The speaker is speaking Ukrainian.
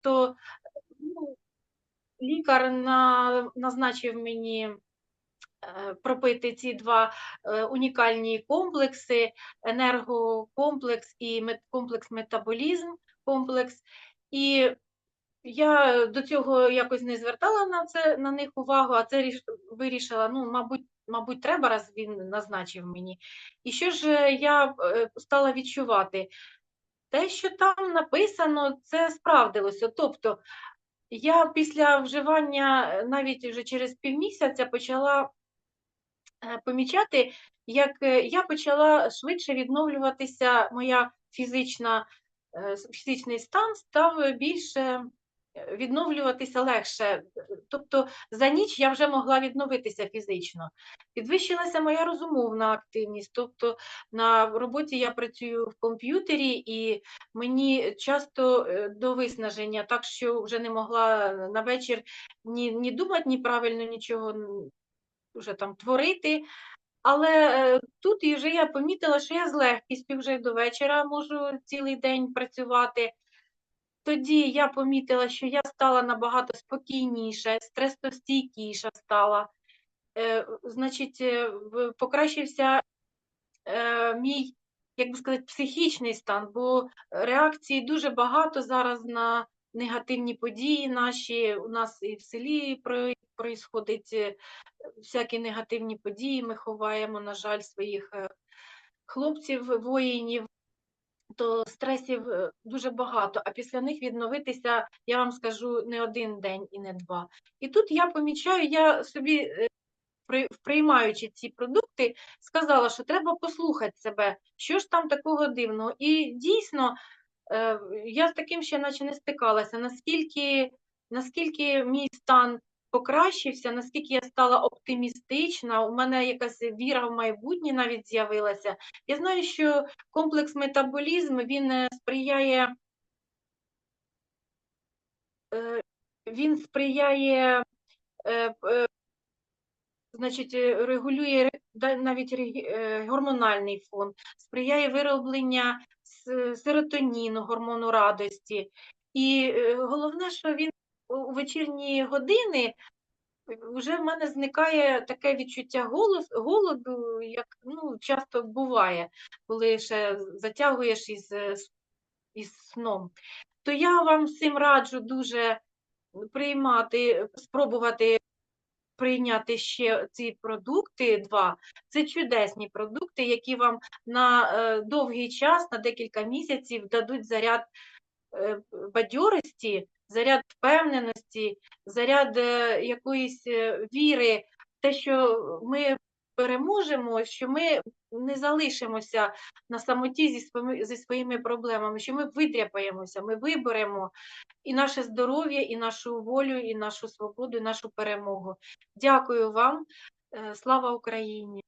то ну, лікар на, назначив мені е, пропити ці два е, унікальні комплекси: енергокомплекс і комплекс метаболізм комплекс. І я до цього якось не звертала на це на них увагу, а це вирішила, ну, мабуть, мабуть, треба, раз він назначив мені. І що ж е, я е, стала відчувати? Те, що там написано, це справдилося. Тобто, я після вживання е, навіть вже через півмісяця почала е, помічати, як е, я почала швидше відновлюватися, моя фізична, фізичний стан став більше відновлюватися легше. Тобто за ніч я вже могла відновитися фізично. Підвищилася моя розумовна активність. Тобто на роботі я працюю в комп'ютері, і мені часто е, до виснаження, так що вже не могла на вечір ні, ні думати, ні правильно нічого вже там творити. Але е, тут вже я помітила, що я з легкістю вже до вечора можу цілий день працювати. Тоді я помітила, що я стала набагато спокійніша, стресостійкіша стала. Е, значить, е, покращився е, мій, як би сказати, психічний стан, бо реакцій дуже багато зараз на негативні події наші. У нас і в селі про- происходить е, всякі негативні події. Ми ховаємо, на жаль, своїх е, хлопців, воїнів. То стресів е, дуже багато, а після них відновитися, я вам скажу, не один день і не два. І тут я помічаю, я собі е, при- приймаючи ці продукти, сказала, що треба послухати себе, що ж там такого дивного. І дійсно, е, я з таким ще наче не стикалася, наскільки, наскільки мій стан покращився, наскільки я стала оптимістична, у мене якась віра в майбутнє навіть з'явилася. Я знаю, що комплекс метаболізм він е, сприяє, е, він сприяє е, е, значить, е, регулює навіть гормональний фон, сприяє виробленню с- серотоніну, гормону радості. І головне, що він у вечірні години вже в мене зникає таке відчуття голос, голоду, як ну, часто буває, коли ще затягуєш із, е, із сном. То я вам всім раджу дуже приймати, спробувати прийняти ще ці продукти два. Це чудесні продукти, які вам на е, довгий час, на декілька місяців дадуть заряд е, бадьорості, заряд впевненості, заряд е, якоїсь е, віри, те, що ми переможемо, що ми не залишимося на самоті зі своїми, зі своїми проблемами, що ми видряпаємося, ми виберемо і наше здоров'я, і нашу волю, і нашу свободу, і нашу перемогу. Дякую вам. Е, Слава Україні!